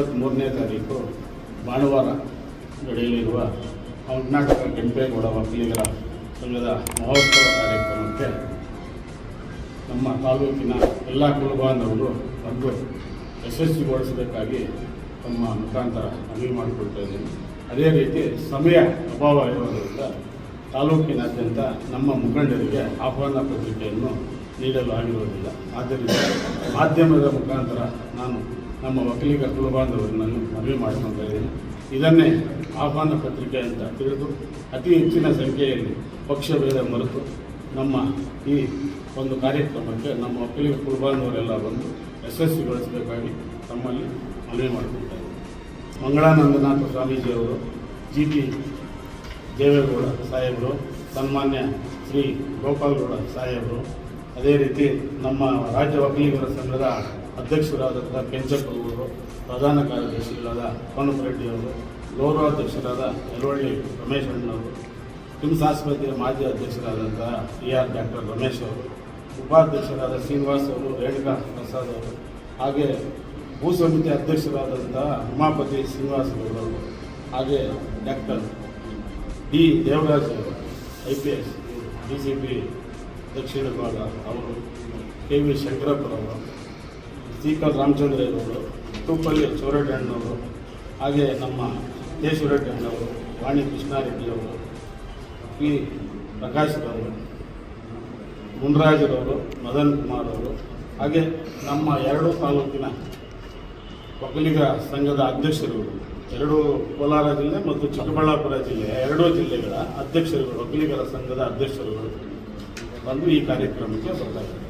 ಇಪ್ಪತ್ತ್ಮೂರನೇ ತಾರೀಕು ಭಾನುವಾರ ನಡೆಯಲಿರುವ ಕರ್ನಾಟಕ ಕೆಂಪೇಗೌಡ ವಕೀಲರ ಸಂಘದ ಮಹೋತ್ಸವ ಕಾರ್ಯಕ್ರಮಕ್ಕೆ ನಮ್ಮ ತಾಲೂಕಿನ ಎಲ್ಲ ಕುಲಬಾಂಧವರು ಬಂದು ಯಶಸ್ವಿಗೊಳಿಸಬೇಕಾಗಿ ತಮ್ಮ ಮುಖಾಂತರ ಮನವಿ ಮಾಡಿಕೊಳ್ತಾ ಇದ್ದೀನಿ. ಅದೇ ರೀತಿ ಸಮಯ ಅಭಾವ ಇರುವುದರಿಂದ ತಾಲೂಕಿನಾದ್ಯಂತ ನಮ್ಮ ಮುಖಂಡರಿಗೆ ಆಹ್ವಾನ ಪತ್ರಿಕೆಯನ್ನು ನೀಡಲು ಆಗಿರುವುದಿಲ್ಲ. ಆದ್ದರಿಂದ ಮಾಧ್ಯಮದ ಮುಖಾಂತರ ನಾನು ನಮ್ಮ ಒಕ್ಕಲಿಗ ಕುಲಬಾಂಧವರನ್ನು ಮನವಿ ಮಾಡಿಕೊಳ್ತಾ ಇದ್ದೀನಿ. ಇದನ್ನೇ ಆಹ್ವಾನ ಪತ್ರಿಕೆ ಅಂತ ತಿಳಿದು ಅತಿ ಹೆಚ್ಚಿನ ಸಂಖ್ಯೆಯಲ್ಲಿ ಪಕ್ಷಭೇದ ಮರೆತು ನಮ್ಮ ಈ ಒಂದು ಕಾರ್ಯಕ್ರಮಕ್ಕೆ ನಮ್ಮ ವಕೀಲಿಕ ಕುಲಬಾಂಧವರೆಲ್ಲ ಬಂದು ಯಶಸ್ವಿಗೊಳಿಸಬೇಕಾಗಿ ತಮ್ಮಲ್ಲಿ ಮನವಿ ಮಾಡಿಕೊಳ್ತಾರೆ ಮಂಗಳಾನಂದನಾಥ ಸ್ವಾಮೀಜಿಯವರು ಜಿ ಟಿ ದೇವೇಗೌಡ ಸಾಹೇಬರು, ಸನ್ಮಾನ್ಯ ಶ್ರೀ ಗೋಪಾಲಗೌಡ ಸಾಹೇಬರು ಅದೇ ರೀತಿ ನಮ್ಮ ರಾಜ್ಯ ವಕೀಲರ ಸಂಘದ ಅಧ್ಯಕ್ಷರಾದಂಥ ಕೆಂಚಪ್ಪನವರು ಪ್ರಧಾನ ಕಾರ್ಯದರ್ಶಿಗಳಾದ ರೆಡ್ಡಿಯವರು ಗೌರವಾಧ್ಯಕ್ಷರಾದ ಯಲವಳ್ಳಿ ರಮೇಶ್ ಅಣ್ಣವರು, ಕಿಮ್ಸ್ ಆಸ್ಪತ್ರೆಯ ಮಾಜಿ ಅಧ್ಯಕ್ಷರಾದಂಥ ಟಿ ಆರ್ ಡಾಕ್ಟರ್ ರಮೇಶ್ ಅವರು, ಉಪಾಧ್ಯಕ್ಷರಾದ ಶ್ರೀನಿವಾಸ್ ಅವರು, ರೇಣುಕಾ ಪ್ರಸಾದ್ ಅವರು, ಹಾಗೆ ಭೂ ಸಮಿತಿ ಅಧ್ಯಕ್ಷರಾದಂತಹ ಉಮಾಪತಿ ಶ್ರೀನಿವಾಸ್ ಗೌಡರು ಹಾಗೆ ಡಾಕ್ಟರ್ ಡಿ. ದೇವರಾಜ್ ಅವರು, I P S, D C P ದಕ್ಷಿಣ ಭಾಗ ಅವರು ಕೆ ವಿ ಶಂಕರಪ್ಪರವರು ಸೀಕಲ್ ರಾಮಚಂದ್ರಯ್ಯನವರು ತೂಪಲ್ಲಿ ಚೌರಡ್ಡಣ್ಣವರು ಹಾಗೆ ನಮ್ಮ ದೇಶವರಡ್ಡಣ್ಣವರು ವಾಣಿ ಕೃಷ್ಣಾರೆಡ್ಡಿಯವರು, ಪಿ. ಪ್ರಕಾಶ್ರವರು, ಮುನ್ರಾಜರವರು, ಮದನ್ ಕುಮಾರ್ ಅವರು ಹಾಗೆ ನಮ್ಮ ಎರಡು ತಾಲೂಕಿನ ಒಕ್ಕಲಿಗ ಸಂಘದ ಅಧ್ಯಕ್ಷರುಗಳು ಎರಡು ಕೋಲಾರ ಜಿಲ್ಲೆ ಮತ್ತು ಚಿಕ್ಕಬಳ್ಳಾಪುರ ಜಿಲ್ಲೆ, ಎರಡೂ ಜಿಲ್ಲೆಗಳ ಅಧ್ಯಕ್ಷರುಗಳು ಒಕ್ಕಲಿಗರ ಸಂಘದ ಅಧ್ಯಕ್ಷರುಗಳು. ಬಂದು ಈ ಕಾರ್ಯಕ್ರಮಕ್ಕೆ ಬರ್ತಾ ಇದ್ದಾರೆ